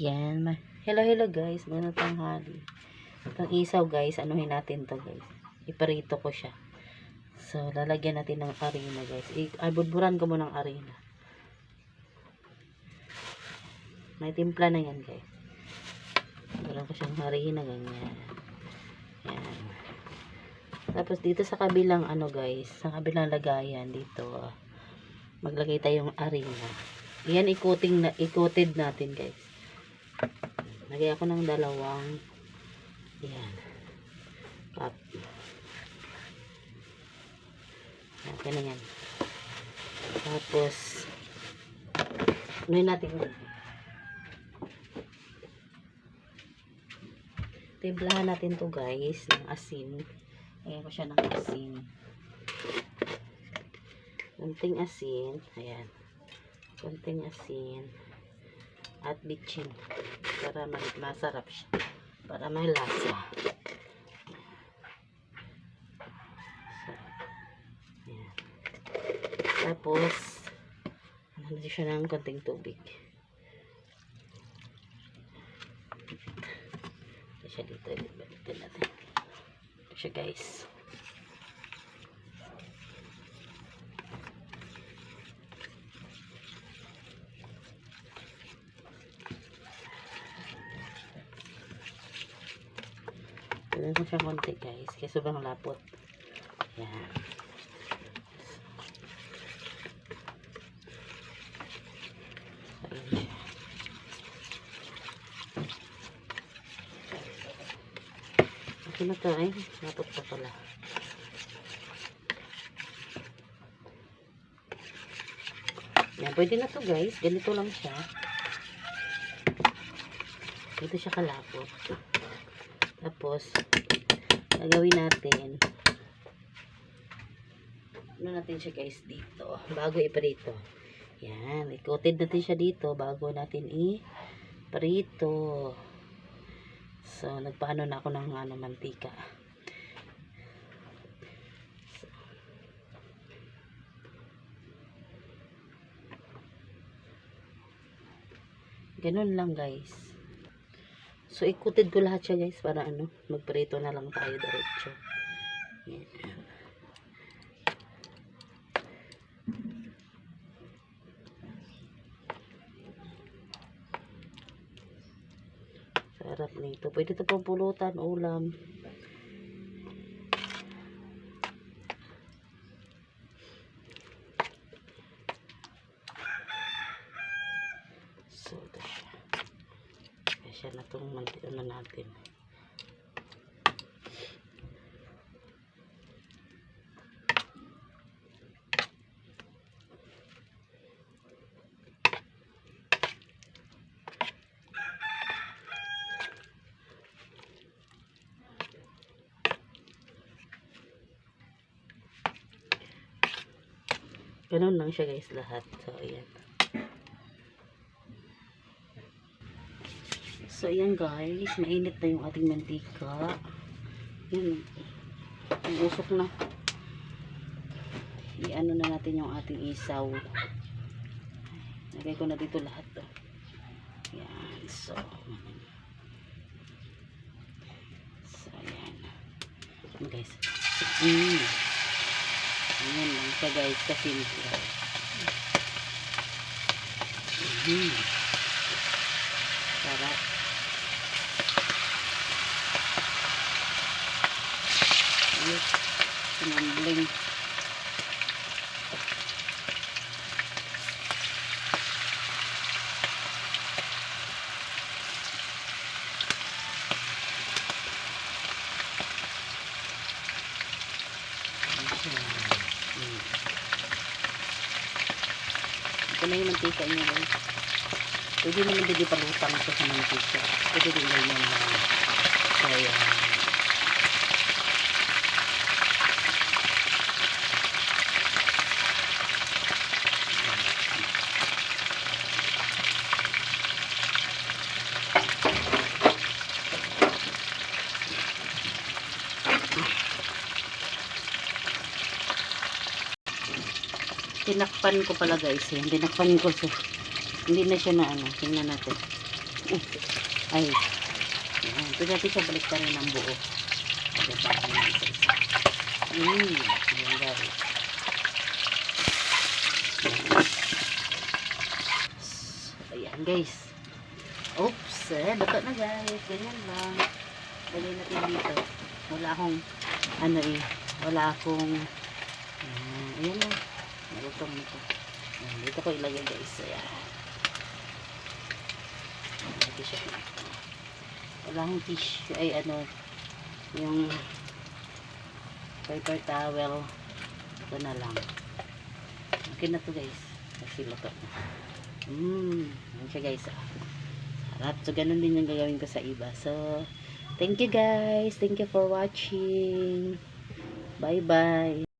Yan. Hello, hello guys. Magandang tanghali. Itong isaw guys, anuhin natin to guys. Iparito ko siya. So, lalagyan natin ng arena guys. I ay, budburan ko muna ng arena. May timpla na yan guys. Wala ko siyang harina ganyan. Yan. Tapos dito sa kabilang ano guys, sa kabilang lagayan dito, ah, maglagay tayong arena. Yan ikuting na ikuted natin guys. Lagay ako ng dalawang yan. Cup. Yan, ganun yan. Tapos, yun natin? Timplahan natin to guys ng asin. Ayan ko siya ng asin. Kunting asin. Ayan. Kunting asin. At bitchin. Para ma- masarap siya. Para may lasa. So. Tapos, ano siya ng konting tubig. Siya dito. Balitin natin. Siya guys. Tignan ko siya konti guys. Kaya sobrang lapot. Ayan. Okay na to ay. Lapot pa pala. Yan. Pwede na to guys. Ganito lang siya. Ito siya kalapot. Tapos, gagawin natin, ano natin siya guys dito, bago iparito. Yan, i-coated natin siya dito bago natin i-parito. So, nagpaano na ako ng ano, mantika. Ganun lang guys. So, ikutin ko lahat siya guys para ano, magprito na lang tayo diretso. Yan. Sarap nito. Pwede ito pang pulutan, ulam. So, ito siya. Siya na itong ano natin. Ganun lang siya guys lahat. So, ayan. So, ayan guys. Mainit na yung ating mantika. Yan. Ang usok na. I-ano na natin yung ating isaw. Lagay ko na dito lahat. Oh. Yan. So, so, ayan. Ayan guys. Mm. Ayan lang siya guys. Kasimple. Mm. Sarap. Ayos. Sinambling. Mm. Ito na yung mantika niya guys. Pwede naman din ipalutang ito sa mantika. Tinakpan ko pala guys. Yan, tinakpan ko siya. Hindi na siya na ano. Tingnan natin. Uh, ay. Ayan. Ito natin siya balik pa rin ng buo. Pagkatapos ng isa-isa. Mm. Ayan guys. Ayan. Oops. Eh, luto na guys. Ganyan lang. Lagay natin dito. Wala akong ano eh. Wala akong uh, ayan na. Nalutong nito. Ayan, dito ko ilagay guys. Ayan. Lagay siya dito. Wala akong tissue. Ay ano. Yung paper towel. Ito na lang. Okay na to guys. Kasi luto na. Mmm. Ayan siya guys. Sarap. So, ganun din yung gagawin ko sa iba. So, thank you guys. Thank you for watching. Bye-bye.